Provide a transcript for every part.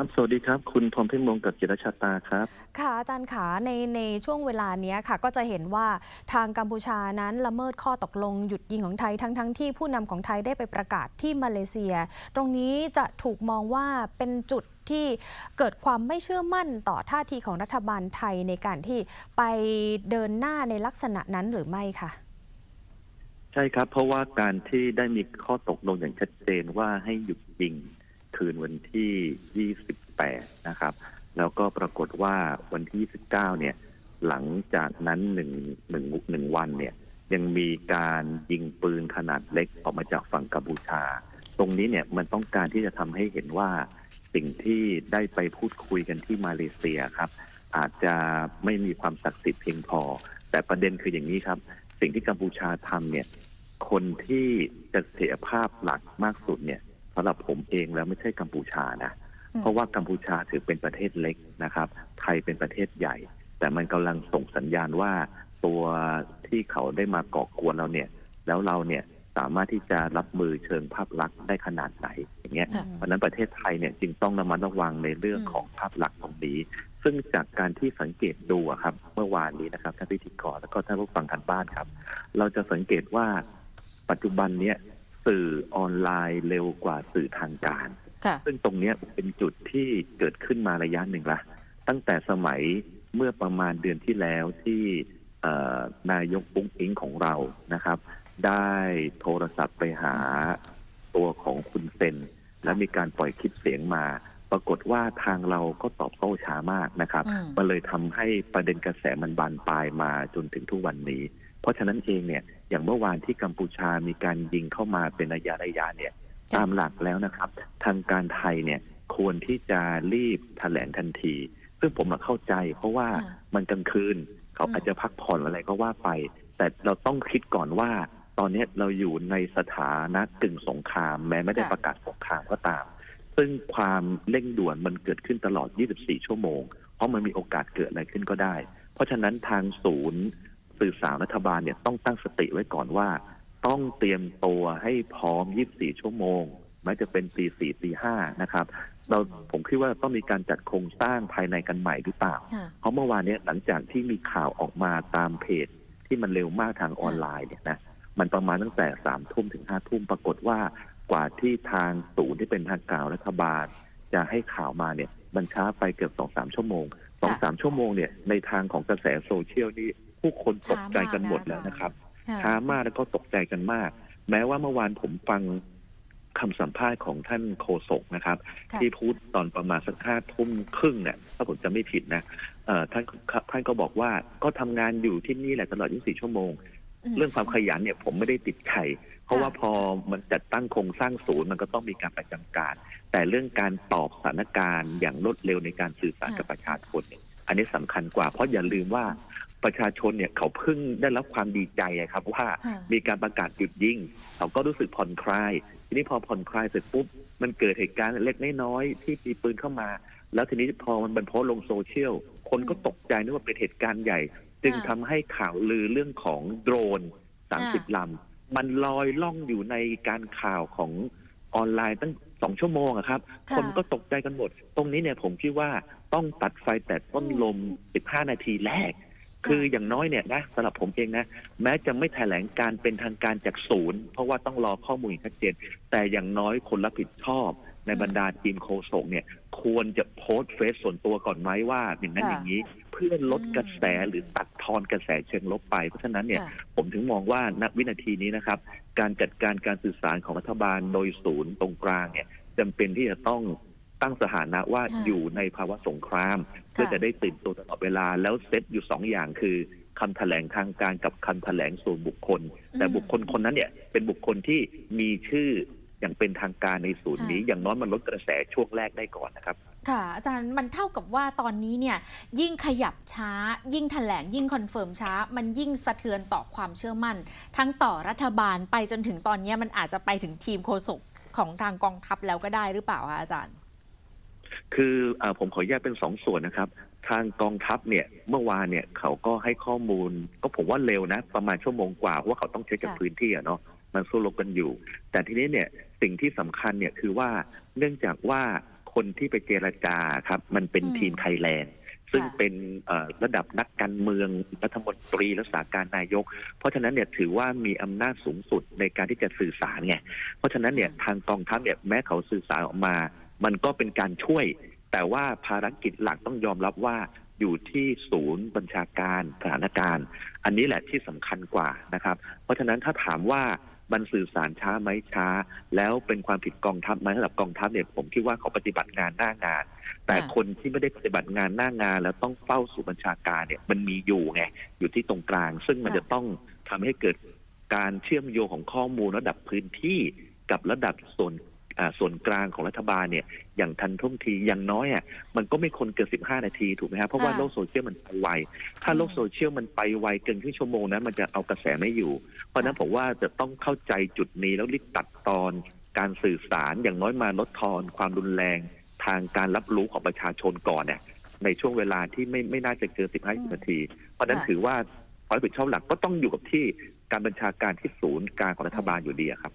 ครับ สวัสดีครับ คุณพรหมเพ่งมงกับจิรชาตาครับ ค่ะอาจารย์ขาในในช่วงเวลาเนี้ยค่ะ ก็จะเห็นว่าทางกัมพูชานั้นละเมิดข้อตกลงหยุดยิงของไทยทั้งทั้งที่ผู้นำของไทยได้ไปประกาศที่มาเลเซีย ตรงนี้จะถูกมองว่าเป็นจุดที่เกิดความไม่เชื่อมั่นต่อท่าทีของรัฐบาลไทยในการที่ไปเดินหน้าในลักษณะนั้นหรือไม่คะใช่ครับ เพราะว่าการที่ได้มีข้อตกลงอย่างชัดเจนว่าให้หยุดยิง คืนวันที่ 28 นะครับ แล้วก็ปรากฏว่าวันที่ 29 เนี่ย หลังจากนั้นหนึ่งหนึ่งหนึ่งวันเนี่ย ยังมีการยิงปืนขนาดเล็กออกมาจากฝั่งกัมพูชา ตรงนี้เนี่ยมันต้องการที่จะทำให้เห็นว่าสิ่งที่ได้ไปพูดคุยกันที่มาเลเซียครับ อาจจะไม่มีความศักดิ์สิทธิ์เพียงพอ แต่ประเด็นคืออย่างนี้ครับ สิ่งที่กัมพูชาทำเนี่ยคนที่จะเสียภาพหลักมากสุดเนี่ย สำหรับผมเองแล้วไม่ใช่กัมพูชานะอืมเพราะว่ากัมพูชาถือเป็นประเทศเล็กนะครับ ไทยเป็นประเทศใหญ่ แต่มันกำลังส่งสัญญาณว่าตัวที่เขาได้มาก่อกวนเราเนี่ย แล้วเราเนี่ยสามารถที่จะรับมือเชิงภาพลักษณ์ได้ขนาดไหนอย่างเงี้ยค่ะเพราะฉะนั้นประเทศไทยเนี่ยจึงต้องระมัดระวังในเรื่องอืมของภาพลักษณ์ตรงนี้ ซึ่งจากการที่สังเกตดูอะครับ เมื่อวานนี้นะครับท่านพิธีกรแล้วก็ท่านผู้ฟังทางบ้านครับ เราจะสังเกตว่าปัจจุบันเนี้ย สื่อออนไลน์เร็วกว่าสื่อทางการค่ะซึ่งตรงเนี้ยเป็นจุดที่เกิดขึ้นมาระยะหนึ่งละ ตั้งแต่สมัยเมื่อประมาณเดือนที่แล้วที่เอ่อนายกปุ้งอิงของเรานะครับ ได้โทรศัพท์ไปหาตัวของคุณเซน และมีการปล่อยคลิปเสียงมา ปรากฏว่าทางเราก็ตอบโต้ช้ามากนะครับอืมมันเลยทำให้ประเด็นกระแสมันบานปลายมาจนถึงทุกวันนี้ เพราะฉะนั้นเองเนี่ยอย่างเมื่อวานที่กัมพูชามีการยิงเข้ามาเป็นระยะระยะเนี่ยค่ะตามหลักแล้วนะครับ ทางการไทยเนี่ยควรที่จะรีบแถลงทันที ซึ่งผมอะเข้าใจ เพราะว่าค่ะมันกลางคืนเขาอืมอาจจะพักผ่อนอะไรก็ว่าไป แต่เราต้องคิดก่อนว่า ตอนนี้เราอยู่ในสถานะกึ่งสงคราม แม้ไม่ได้ประกาศสงครามก็ตาม ซึ่งความเร่งด่วนมันเกิดขึ้นตลอด 24 ชั่วโมง เพราะมันมีโอกาสเกิดอะไรขึ้นก็ได้ เพราะฉะนั้นทางศูนย์ สื่อสารรัฐบาลเนี่ยต้องตั้งสติไว้ก่อนว่า ต้องเตรียมตัวให้พร้อม 24 ชั่วโมงแม้จะเป็นตีสี่ตีห้านะครับ เราผมคิดว่าต้องมีการจัดโครงสร้างภายในกันใหม่หรือเปล่าค่ะเพราะเมื่อวานเนี้หลังจากที่มีข่าวออกมาตามเพจ ที่มันเร็วมากทางออนไลน์เนี่ยนะมันประมาณตั้งแต่สามทุ่มถึงห้าทุ่มปรากฏว่ากว่าที่ทางศูนย์ที่เป็นทางการรัฐบาล จะให้ข่าวมาเนี่ยมันช้าไปเกือบสองสามชั่วโมงสองสามชั่วโมงเนี่ยในทางของกระแสโซเชียลนี่ ผู้คนตกใจกันหมดแล้วนะครับช้ามากแล้วก็ตกใจกันมาก แม้ว่าเมื่อวานผมฟังคำสัมภาษณ์ของท่านโฆษกนะครับค่ะที่พูดตอนประมาณสักห้าทุ่มครึ่งเนี่ยถ้าผมจะไม่ผิดนะเอ่อท่านท่านก็บอกว่าก็ทำงานอยู่ที่นี่แหละตลอด 24 ชั่วโมงมเรื่องความขยันเนี่ยผมไม่ได้ติดไข่เพราะค่ะว่าพอมันจัดตั้งโครงสร้างศูนย์มันก็ต้องมีการประจำการ แต่เรื่องการตอบสถานการณ์อย่างรวดเร็วในการสื่อสารกับประชาชนเนี่ยอันนี้สำคัญกว่าเพราะอย่าลืมว่า ประชาชนเนี่ยเขาเพิ่งได้รับความดีใจอะครับ ว่าค่ะมีการประกาศหยุดยิงเขาก็รู้สึกผ่อนคลาย ทีนี้พอผ่อนคลายเสร็จปุ๊บ มันเกิดเหตุการณ์เล็กน้อยๆที่มีปืนเข้ามา แล้วทีนี้พอมันเป็นโพสต์ลงโซเชียลคนก็ตกใจนึกว่าเป็นเหตุการณ์ใหญ่ จึงทำให้ข่าวลือเรื่องของโดรน30ลำมันลอยล่องอยู่ในการข่าวของออนไลน์ตั้งสองชั่วโมงอะครับค่ะคนก็ตกใจกันหมด ตรงนี้เนี่ยผมคิดว่าต้องตัดไฟแต่ต้นลม 15 นาทีแรก คืออย่างน้อยเนี่ยนะสำหรับผมเองนะ แม้จะไม่แถลงการเป็นทางการจากศูนย์ เพราะว่าต้องรอข้อมูลอย่างชัดเจน แต่อย่างน้อยคนรับผิดชอบในบรรดาทีมโคศกเนี่ย ควรจะโพสต์เฟซส่วนตัวก่อนไหมว่าอย่างนั้นค่ะอย่างนี้ เพื่อลดกระแสหรือตัดทอนกระแสเชิงลบไป เพราะฉะนั้นเนี่ยค่ะผมถึงมองว่าณวินาทีนี้นะครับ การจัดการการสื่อสารของรัฐบาลโดยศูนย์ตรงกลางเนี่ยจำเป็นที่จะต้อง ตั้งสถานะว่าค่ะอยู่ในภาวะสงคราม เพื่อจะได้ตื่นตัวตลอดเวลาแล้วเซตอยู่สองอย่างคือคำแถลงทางการกับคำแถลงส่วนบุคคล แต่บุคคลคนนั้นเนี่ยเป็นบุคคลที่มีชื่ออย่างเป็นทางการในศูนย์นี้ ค่ะ อย่างน้อยมันลดกระแสช่วงแรกได้ก่อนนะครับ ค่ะ อาจารย์มันเท่ากับว่าตอนนี้เนี่ย ยิ่งขยับช้า ยิ่งแถลงยิ่งคอนเฟิร์มช้า มันยิ่งสะเทือนต่อความเชื่อมั่น ทั้งต่อรัฐบาลไปจนถึงตอนนี้มันอาจจะไปถึงทีมโฆษกของทางกองทัพแล้วก็ได้หรือเปล่าคะอาจารย์ คืออาผมขอแยกเป็นสองส่วนนะครับ ทางกองทัพเนี่ยเมื่อวานเนี่ยเขาก็ให้ข้อมูล ก็ผมว่าเร็วนะ ประมาณชั่วโมงกว่าเพราะว่าเขาต้องเช็คจากค่ะพื้นที่อะเนาะมันสู้รบกันอยู่ แต่ทีนี้เนี่ยสิ่งที่สำคัญเนี่ยคือว่าเนื่องจากว่าคคนที่ไปเจรจาครับมันเป็นอืมทีมไทยแลนด์ซึ่งค่ะเป็นเอ่อระดับนักการเมืองรัฐมนตรีรักษาการนายก เพราะฉะนั้นเนี่ยถือว่ามีอำนาจสูงสุดในการที่จะสื่อสารไงเพราะฉะนั้นเนี่ยทางกองทัพเนี่ยแม้เขาสื่อสารออกมา มันก็เป็นการช่วย แต่ว่าภารกิจหลักต้องยอมรับว่าอยู่ที่ศูนย์บัญชาการสถานการณ์ อันนี้แหละที่สำคัญกว่านะครับ เพราะฉะนั้นถ้าถามว่ามันสื่อสารช้าไหมช้า แล้วเป็นความผิดกองทัพไหมสำหรับกองทัพเนี่ยผมคิดว่าเขาปฏิบัติงานหน้างาน แต่คนที่ไม่ได้ปฏิบัติงานหน้างาน แล้วต้องเฝ้าสู่บัญชาการเนี่ยมันมีอยู่ไงอยู่ที่ตรงกลาง ซึ่งมันจะต้องทำให้เกิดการเชื่อมโยงของข้อมูลระดับพื้นที่กับระดับส่วน ส่วนกลางของรัฐบาลเนี่ยอย่างทันท่วงทีอย่างน้อยอะมันก็ไม่คนเกิน 15 นาทีถูกไหมครับเพราะว่าค่ะโลกโซเชียลมันไปไว ถ้าโลกโซเชียลมันไปไวเกินครึ่งชั่วโมงนะมันจะเอากระแสไม่อยู่ เพราะฉะนั้นผมว่าจะต้องเข้าใจจุดนี้แล้วรีบตัดตอนการสื่อสารอย่างน้อยมาลดทอนความรุนแรงทางการรับรู้ของประชาชนก่อนเนี่ยในช่วงเวลาที่ไม่ไม่น่าจะเกิน 15 นาที เพราะฉะนั้นค่ะถือว่าความรับผิดชอบหลักก็ต้องอยู่กับที่การบัญชาการที่ศูนย์กลางของรัฐบาลอยู่ดีอะครับ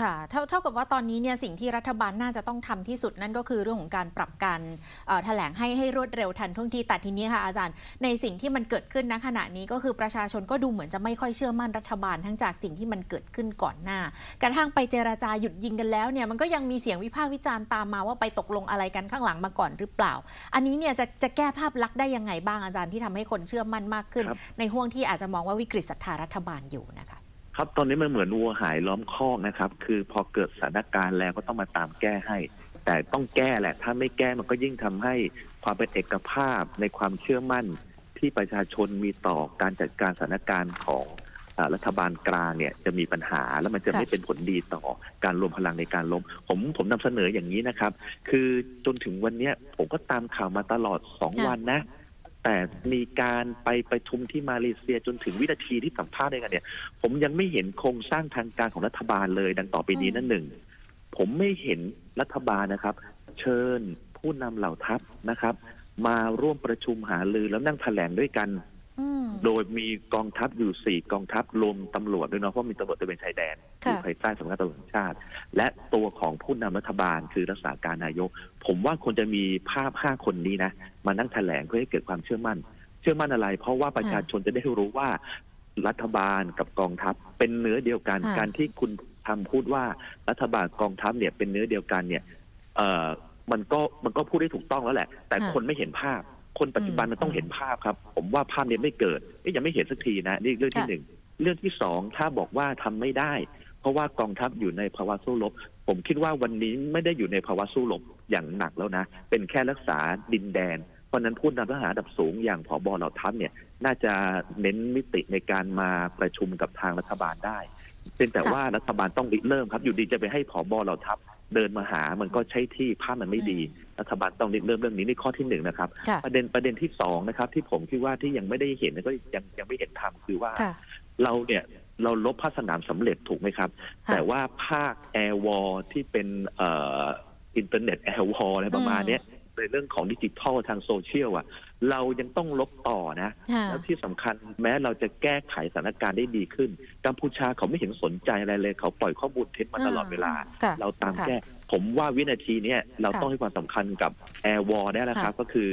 ค่ะเท่าเท่ากับว่าตอนนี้เนี่ยสิ่งที่รัฐบาลน่าจะต้องทำที่สุดนั่นก็คือเรื่องของการปรับการเอ่อแถลงให้ให้รวดเร็วทันท่วงทีแต่ทีนี้ค่ะอาจารย์ ในสิ่งที่มันเกิดขึ้นณขณะนี้ก็คือประชาชนก็ดูเหมือนจะไม่ค่อยเชื่อมั่นรัฐบาลทั้งจากสิ่งที่มันเกิดขึ้นก่อนหน้า กระทั่งไปเจราจาหยุดยิงกันแล้วเนี่ยมันก็ยังมีเสียงวิพากษ์วิจารณ์ตามมาว่าไปตกลงอะไรกันข้างหลังมาก่อนหรือเปล่า อันนี้เนี่ยจะจะแก้ภาพลักษณ์ได้ยังไงบ้างอาจารย์ที่ทำให้คนเชื่อมั่นมากขึ้นครับในห่วงที่อาจจะมองว่าวิกฤตศรัทธารัฐบาลอยู่นะคะ ครับตอนนี้มันเหมือนวัวหายล้อมคอกนะครับ คือพอเกิดสถานการณ์แล้วก็ต้องมาตามแก้ให้ แต่ต้องแก้แหละ ถ้าไม่แก้มันก็ยิ่งทำให้ความเป็นเอกภาพในความเชื่อมั่นที่ประชาชนมีต่อการจัดการสถานการณ์ของอ่ารัฐบาลกลางเนี่ยจะมีปัญหาแล้วมันจะค่ะไม่เป็นผลดีต่อการรวมพลังในการล้มผมผมนำเสนออย่างนี้นะครับ คือจนถึงวันเนี้ยผมก็ตามข่าวมาตลอดสองวันนะ แต่มีการไปประชุมที่มาเลเซียจนถึงวินาทีที่สัมภาษณ์ด้วยกันเนี่ย ผมยังไม่เห็นโครงสร้างทางการของรัฐบาลเลย ดังต่อไปนี้นั่นหนึ่งผมไม่เห็นรัฐบาลนะครับ เชิญผู้นำเหล่าทัพนะครับ มาร่วมประชุมหารือแล้วนั่งแถลงด้วยกันอืม โดยมีกองทัพอยู่สี่กองทัพรวมตำรวจด้วยเนาะเพราะมีตำรวจตระเวนชายแดนอค่ะยู่ภายใต้สำนักงานตำรวจแห่งชาติ และตัวของผู้นำรัฐบาลคือรักษาการนายก ผมว่าควรจะมีภาพห้าคนนี้นะมานั่งแถลงเพื่อให้เกิดความเชื่อมั่น เชื่อมั่นอะไร เพราะว่าประชาชนจะได้รู้ว่ารัฐบาลกับกองทัพเป็นเนื้อเดียวกันค่ะการที่คุณทำพูดว่ารัฐบาลกองทัพเนี่ยเป็นเนื้อเดียวกันเนี่ย เอ่อมันก็มันก็พูดได้ถูกต้องแล้วแหละ แต่ค่ะคนไม่เห็นภาพ คนปัจจุบันอืมมันต้องเห็นภาพครับ ผมว่าภาพนี้ไม่เกิดเอ๊ะยังไม่เห็นสักทีนะนี่เรื่องที่ค่ะหนึ่งเรื่องที่สองถ้าบอกว่าทำไม่ได้ เพราะว่ากองทัพอยู่ในภาวะสู้รบผมคิดว่าวันนี้ไม่ได้อยู่ในภาวะสู้รบอย่างหนักแล้วนะ เป็นแค่รักษาดินแดน เพราะฉะนั้นผู้นำทหารระดับสูงอย่างผบเหล่าทัพเนี่ย น่าจะเน้นมิติในการมาประชุมกับทางรัฐบาลได้ เป็นแต่ค่ะว่ารัฐบาลต้องริเริ่มครับ อยู่ดีจะไปให้ผอบเหล่าทัพเดินมาหามันก็ใช้ที่ภาพมันไม่ดี รัฐบาลต้องริเริ่มเรื่องนี้นี่ข้อที่หนึ่งนะครับค่ะประเด็นประเด็นที่สองนะครับ ที่ผมคิดว่าที่ยังไม่ได้เห็นแล้วก็ยังยังไม่เห็นทำคือว่าค่ะเราเนี่ยเราลบภาคสนามสำเร็จถูกไหมครับค่ะแต่ว่าภาคแอร์วอลที่เป็นเอ่ออินเทอร์เน็ตแอร์วอลอะไรประมาณเนี้ย ในเรื่องของดิจิทัลทางโซเชียลอะ เรายังต้องลบต่อนะค่ะแล้วที่สำคัญแม้เราจะแก้ไขสถานการณ์ได้ดีขึ้น กัมพูชาเขาไม่เห็นสนใจอะไรเลย เขาปล่อยข้อมูลเท็จมาตลอดเวลาค่ะเราตามค่ะแก้ผมว่าวินาทีเนี้ยเราค่ะต้องให้ความสำคัญกับแอร์วอลนี่แหละครับก็คือ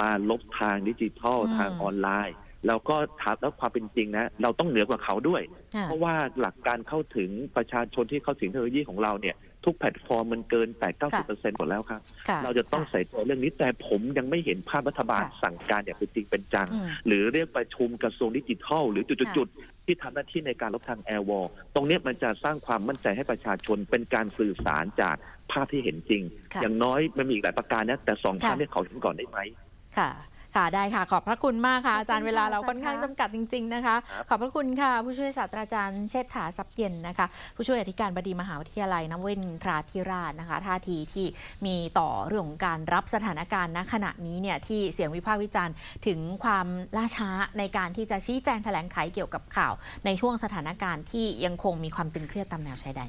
มาลบทางดิจิทัลอืมทางออนไลน์แล้วก็ทับแล้วความเป็นจริงนะ เราต้องเหนือกว่าเขาด้วยค่ะเพราะว่าหลักการเข้าถึงประชาชนที่เข้าถึงเทคโนโลยีของเราเนี่ย ทุกแพลตฟอร์มมันเกินแต่90%หมดแล้วครับค่ะเราจะต้องใส่ใจเรื่องนี้แต่ผมยังไม่เห็นภาพรัฐบาลค่ะสั่งการอย่างเป็นจริงเป็นจังอืมหรือเรียกประชุมกระทรวงดิจิทัล หรือจุดๆๆที่ทำหน้าที่ในการลบทางแอร์วอลตรงเนี้ยมันจะสร้างความมั่นใจให้ประชาชนเป็นการสื่อสารจากภาพที่เห็นจริงค่ะอย่างน้อยมันมีอีกหลายประการนะแต่สองภาพค่ะเนี่ยเขาเห็นก่อนได้ไหมค่ะ ค่ะได้ค่ะ ขอบพระคุณมากค่ะขอบคุณอาจารย์เวลาเราค่ะค่อนข้างอาจารย์จำกัดจริง ๆนะคะครับขอบพระคุณค่ะ ผู้ช่วยศาสตราจารย์เชษฐาทรัพย์เย็นนะคะ ผู้ช่วยอธิการบดีมหาวิทยาลัยนวมินทราธิราชนะคะท่าทีที่มีต่อเรื่องของการรับสถานการณ์ณขณะนี้เนี่ยที่เสียงวิพากษ์วิจารณ์ถึงความล่าช้าในการที่จะชี้แจงแถลงไขเกี่ยวกับข่าว ในช่วงสถานการณ์ที่ยังคงมีความตึงเครียดตามแนวชายแดน